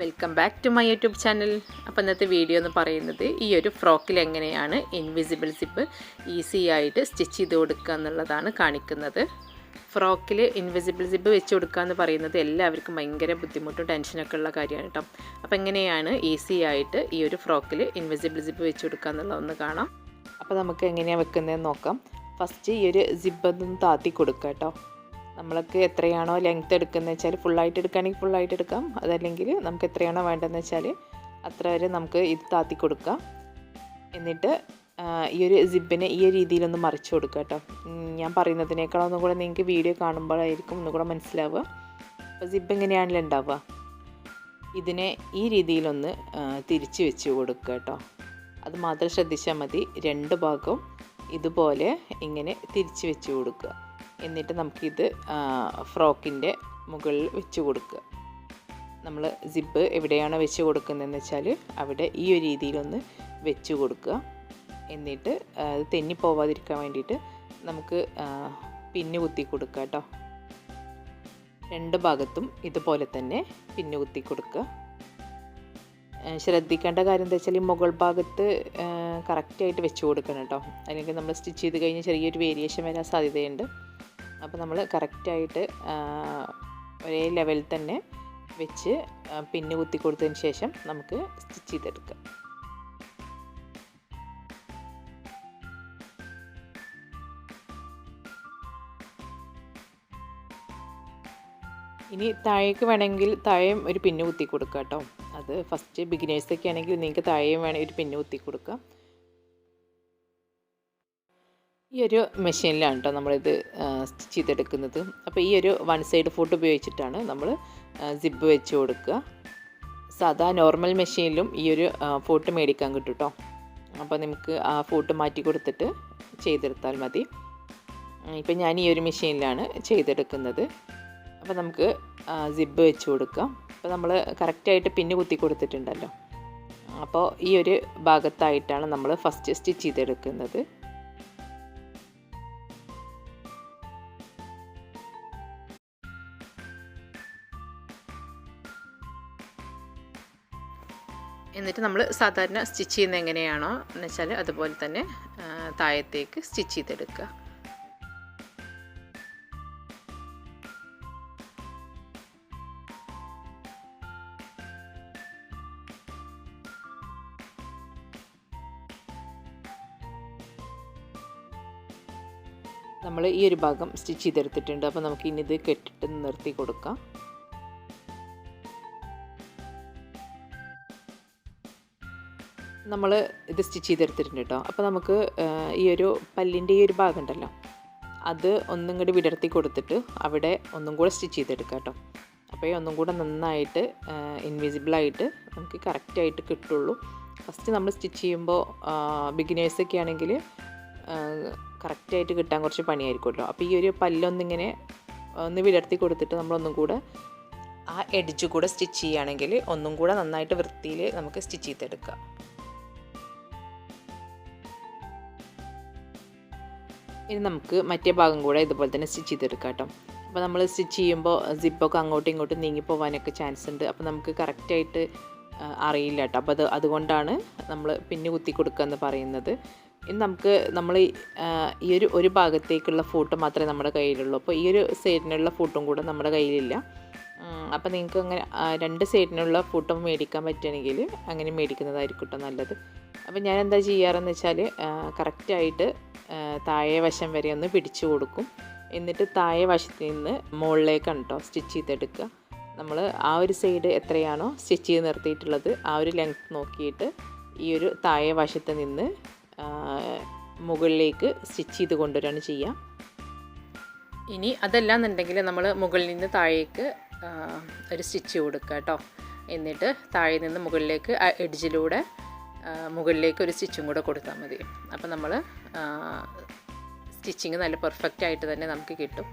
Welcome back to my YouTube channel അപ്പോൾ ഇന്നത്തെ video എന്ന് പറയുന്നത് ഈ ഒരു ഫ്രോക്കിൽ എങ്ങനെയാണ് ഇൻവിസിബിൾ സിപ്പ് ഈസി ആയിട്ട് സ്റ്റിച്ച് ചെയ്ത് കൊടുക്കുക എന്നുള്ളതാണ് കാണിക്കുന്നത്. ഫ്രോക്കിൽ ഇൻവിസിബിൾ സിപ്പ് വെച്ച് കൊടുക്കുക എന്ന് പറയുന്നത് എല്ലാവർക്കും ഭയങ്കര ബുദ്ധിമുട്ടും ടെൻഷനൊക്കെ ഉള്ള കാര്യമാണ് കേട്ടോ അപ്പോൾ എങ്ങനെയാണ് ഈസി ആയിട്ട് ഈ ഒരു ഫ്രോക്കിൽ ഇൻവിസിബിൾ സിപ്പ് വെച്ച് കൊടുക്കുക എന്നുള്ളതൊന്ന് കാണാം. അപ്പോൾ നമുക്ക് എങ്ങനെയാണ് വെക്കുന്നതെന്ന് നോക്കാം. ഫസ്റ്റ് ഈ ഒരു സിബ്ബൊന്ന് താത്തി കൊടുക്കുക കേട്ടോ നമ്മൾക്ക് എത്രയാണോ ലെങ്ത് എടുക്കുന്നത് വെച്ചാൽ ഫുള്ളായിട്ട് എടുക്കുകയാണെങ്കിൽ ഫുള്ളായിട്ട് എടുക്കാം. അതല്ലെങ്കിൽ നമുക്ക് എത്രയാണോ വേണ്ടതെന്ന് വെച്ചാൽ അത്ര വരെ നമുക്ക് ഇത് താത്തി കൊടുക്കാം. എന്നിട്ട് ഈ ഒരു സിബിനെ ഈ രീതിയിലൊന്ന് മറിച്ച് കൊടുക്കുക കേട്ടോ. ഞാൻ പറയുന്നതിനേക്കാളൊന്നും കൂടെ നിങ്ങൾക്ക് വീഡിയോ കാണുമ്പോഴായിരിക്കും ഒന്നും കൂടെ മനസ്സിലാവുക. അപ്പോൾ സിബ് എങ്ങനെയാണല്ലോ ഉണ്ടാവുക? ഇതിനെ ഈ രീതിയിലൊന്ന് തിരിച്ച് വെച്ച് കൊടുക്കുക കേട്ടോ. അത് മാത്രം ശ്രദ്ധിച്ചാൽ മതി. രണ്ട് ഭാഗവും ഇതുപോലെ ഇങ്ങനെ തിരിച്ച് വെച്ച് കൊടുക്കുക. എന്നിട്ട് നമുക്കിത് ഫ്രോക്കിന്റെ മുകളിൽ വെച്ച് കൊടുക്കുക. നമ്മൾ സിബ് എവിടെയാണോ വെച്ച് കൊടുക്കുന്നതെന്ന് വെച്ചാൽ അവിടെ ഈ ഒരു രീതിയിലൊന്ന് വെച്ച് കൊടുക്കുക. എന്നിട്ട് അത് തെന്നിപ്പോവാതിരിക്കാൻ വേണ്ടിയിട്ട് നമുക്ക് പിന്നു കുത്തി കൊടുക്കുക കേട്ടോ. രണ്ട് ഭാഗത്തും ഇതുപോലെ തന്നെ പിന്നു കുത്തി കൊടുക്കുക. ശ്രദ്ധിക്കേണ്ട കാര്യം എന്താ വെച്ചാൽ ഈ മുകൾ ഭാഗത്ത് കറക്റ്റായിട്ട് വെച്ച് കൊടുക്കണം കേട്ടോ. അല്ലെങ്കിൽ നമ്മൾ സ്റ്റിച്ച് ചെയ്ത് കഴിഞ്ഞാൽ ചെറിയൊരു വേരിയേഷൻ വരാൻ സാധ്യതയുണ്ട്. അപ്പോൾ നമ്മൾ കറക്റ്റായിട്ട് ഒരേ ലെവലിൽ തന്നെ വെച്ച് പിന്ന് കുത്തി കൊടുത്തതിന് ശേഷം നമുക്ക് സ്റ്റിച്ച് ചെയ്തെടുക്കാം. ഇനി താഴേക്ക് വേണമെങ്കിൽ താഴെയും ഒരു പിന്നു കുത്തി കൊടുക്കാം കേട്ടോ. അത് ഫസ്റ്റ് ബിഗിനേഴ്സൊക്കെ ആണെങ്കിൽ നിങ്ങൾക്ക് താഴെയും വേണമെങ്കിൽ ഒരു പിന്നു കുത്തി കൊടുക്കാം. ഈ ഒരു മെഷീനിലാണ് കേട്ടോ നമ്മളിത് സ്റ്റിച്ച് ചെയ്തെടുക്കുന്നത്. അപ്പോൾ ഈ ഒരു വൺ സൈഡ് ഫുഡ് ഉപയോഗിച്ചിട്ടാണ് നമ്മൾ സിബ് വെച്ച് കൊടുക്കുക. സാധാ നോർമൽ മെഷീനിലും ഈ ഒരു ഫോട്ട് മേടിക്കാൻ കിട്ടും കേട്ടോ അപ്പോൾ നമുക്ക് ആ ഫോട്ട് മാറ്റി കൊടുത്തിട്ട് ചെയ്തെടുത്താൽ മതി. ഇപ്പം ഞാൻ ഈ ഒരു മെഷീനിലാണ് ചെയ്തെടുക്കുന്നത്. അപ്പോൾ നമുക്ക് സിബ് വെച്ച് കൊടുക്കാം. അപ്പോൾ നമ്മൾ കറക്റ്റായിട്ട് പിന്ന് കുത്തി കൊടുത്തിട്ടുണ്ടല്ലോ. അപ്പോൾ ഈ ഒരു ഭാഗത്തായിട്ടാണ് നമ്മൾ ഫസ്റ്റ് സ്റ്റിച്ച് ചെയ്തെടുക്കുന്നത്. എന്നിട്ട് നമ്മൾ സാധാരണ സ്റ്റിച്ച് ചെയ്യുന്ന എങ്ങനെയാണോ എന്ന് വെച്ചാൽ അതുപോലെ തന്നെ താഴത്തേക്ക് സ്റ്റിച്ച് ചെയ്തെടുക്കുക. നമ്മൾ ഈ ഒരു ഭാഗം സ്റ്റിച്ച് ചെയ്തെടുത്തിട്ടുണ്ട്. അപ്പോൾ നമുക്ക് ഇനി ഇത് കെട്ടിട്ട് നിർത്തി കൊടുക്കാം. നമ്മൾ ഇത് സ്റ്റിച്ച് ചെയ്തെടുത്തിട്ടുണ്ട് കേട്ടോ അപ്പോൾ നമുക്ക് ഈ ഒരു പല്ലിന്റെ ഈ ഒരു ഭാഗം ഉണ്ടല്ലോ അത് ഒന്നും കൂടി വിടർത്തി കൊടുത്തിട്ട് അവിടെ ഒന്നും കൂടെ സ്റ്റിച്ച് ചെയ്തെടുക്കാം കേട്ടോ അപ്പോൾ ഒന്നും കൂടെ നന്നായിട്ട് ഇൻവിസിബിളായിട്ട് നമുക്ക് കറക്റ്റായിട്ട് കിട്ടുള്ളൂ. ഫസ്റ്റ് നമ്മൾ സ്റ്റിച്ച് ചെയ്യുമ്പോൾ ബിഗിനേഴ്സൊക്കെ ആണെങ്കിൽ കറക്റ്റായിട്ട് കിട്ടാൻ കുറച്ച് പണിയായിരിക്കുമല്ലോ അപ്പോൾ ഈ ഒരു പല്ലൊന്നിങ്ങനെ ഒന്ന് വിടർത്തി കൊടുത്തിട്ട് നമ്മളൊന്നും കൂടെ ആ എഡ്ജ് കൂടെ സ്റ്റിച്ച് ചെയ്യുകയാണെങ്കിൽ ഒന്നും കൂടെ നന്നായിട്ട് വൃത്തിയിൽ നമുക്ക് സ്റ്റിച്ച് ചെയ്തെടുക്കാം. ഇനി നമുക്ക് മറ്റേ ഭാഗം കൂടെ ഇതുപോലെ തന്നെ സ്റ്റിച്ച് ചെയ്തെടുക്കാം കേട്ടോ. അപ്പോൾ നമ്മൾ സ്റ്റിച്ച് ചെയ്യുമ്പോൾ സിപ്പൊക്കെ അങ്ങോട്ടും ഇങ്ങോട്ടും നീങ്ങി പോകാനൊക്കെ ചാൻസ് ഉണ്ട്. അപ്പോൾ നമുക്ക് കറക്റ്റായിട്ട് അറിയില്ല കേട്ടോ. അപ്പോൾ അത് അതുകൊണ്ടാണ് നമ്മൾ പിന്നെ കുത്തി കൊടുക്കുക എന്ന് പറയുന്നത്. ഇനി നമുക്ക് നമ്മൾ ഈ ഒരു ഒരു ഭാഗത്തേക്കുള്ള ഫോട്ടോ മാത്രമേ നമ്മുടെ കയ്യിലുള്ളൂ. അപ്പോൾ ഈ ഒരു സൈഡിനുള്ള ഫോട്ടോയും കൂടെ നമ്മുടെ കയ്യിലില്ല. അപ്പോൾ നിങ്ങൾക്ക് അങ്ങനെ രണ്ട് സൈഡിനുള്ള ഫോട്ടോ മേടിക്കാൻ പറ്റുകയാണെങ്കിൽ അങ്ങനെ മേടിക്കുന്നതായിരിക്കും കേട്ടോ നല്ലത്. അപ്പോൾ ഞാൻ എന്താ ചെയ്യാറെന്ന് വെച്ചാൽ കറക്റ്റായിട്ട് താഴെ വശം വരെ ഒന്ന് പിടിച്ചു കൊടുക്കും. എന്നിട്ട് താഴെ വശത്ത് നിന്ന് മുകളിലേക്കാണ് കേട്ടോ സ്റ്റിച്ച് ചെയ്തെടുക്കുക. നമ്മൾ ആ ഒരു സൈഡ് എത്രയാണോ സ്റ്റിച്ച് ചെയ്ത് നിർത്തിയിട്ടുള്ളത് ആ ഒരു ലെങ്ത് നോക്കിയിട്ട് ഈ ഒരു താഴെ വശത്ത് നിന്ന് മുകളിലേക്ക് സ്റ്റിച്ച് ചെയ്ത് കൊണ്ടുവരാണ് ചെയ്യുക. ഇനി അതല്ല എന്നുണ്ടെങ്കിൽ നമ്മൾ മുകളിൽ നിന്ന് താഴേക്ക് ഒരു സ്റ്റിച്ച് കൊടുക്കുക കേട്ടോ എന്നിട്ട് താഴെ നിന്ന് മുകളിലേക്ക് എഡ്ജിലൂടെ മുകളിലേക്ക് ഒരു സ്റ്റിച്ചും കൂടെ കൊടുത്താൽ മതി. അപ്പോൾ നമ്മൾ സ്റ്റിച്ചിങ് നല്ല പെർഫെക്റ്റ് ആയിട്ട് തന്നെ നമുക്ക് കിട്ടും.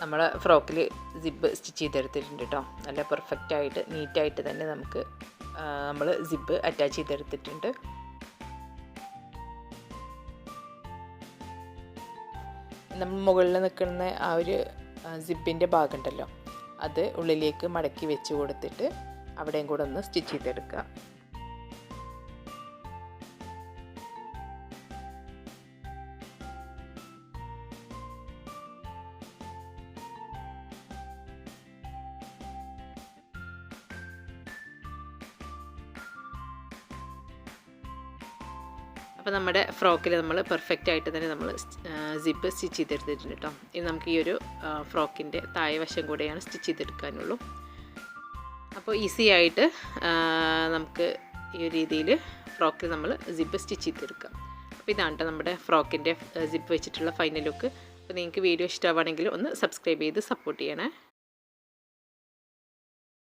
നമ്മളെ ഫ്രോക്കിൽ സിബ് സ്റ്റിച്ച് ചെയ്തെടുത്തിട്ടുണ്ട് കേട്ടോ നല്ല പെർഫെക്റ്റ് ആയിട്ട് നീറ്റായിട്ട് തന്നെ നമുക്ക് നമ്മൾ സിബ് അറ്റാച്ച് ചെയ്തെടുത്തിട്ടുണ്ട്. നമ്മൾ മുകളിൽ നിൽക്കുന്ന ആ ഒരു സിബിന്റെ ഭാഗം ഉണ്ടല്ലോ അത് ഉള്ളിലേക്ക് മടക്കി വെച്ച് കൊടുത്തിട്ട് അവിടെയും കൂടെ ഒന്ന് സ്റ്റിച്ച് ചെയ്തെടുക്കുക അപ്പോൾ നമ്മുടെ ഫ്രോക്കിൽ നമ്മൾ പെർഫെക്റ്റ് ആയിട്ട് തന്നെ നമ്മൾ സിപ്പ് സ്റ്റിച്ച് ചെയ്തെടുത്തിട്ടുണ്ട് കേട്ടോ ഇനി നമുക്ക് ഈ ഒരു ഫ്രോക്കിന്റെ താഴെ വശം കൂടെയാണ് സ്റ്റിച്ച് ചെയ്തെടുക്കാനുള്ളൂ. അപ്പോൾ ഈസി ആയിട്ട് നമുക്ക് ഈ ഒരു രീതിയിൽ ഫ്രോക്കിൽ നമ്മൾ സിപ്പ് സ്റ്റിച്ച് ചെയ്തെടുക്കാം. അപ്പോൾ ഇതാണ് നമ്മുടെ ഫ്രോക്കിന്റെ സിപ്പ് വെച്ചിട്ടുള്ള ഫൈനൽ ലുക്ക് അപ്പോൾ നിങ്ങൾക്ക് വീഡിയോ ഇഷ്ടമാണെങ്കിൽ ഒന്ന് സബ്സ്ക്രൈബ് ചെയ്ത് സപ്പോർട്ട് ചെയ്യണേ.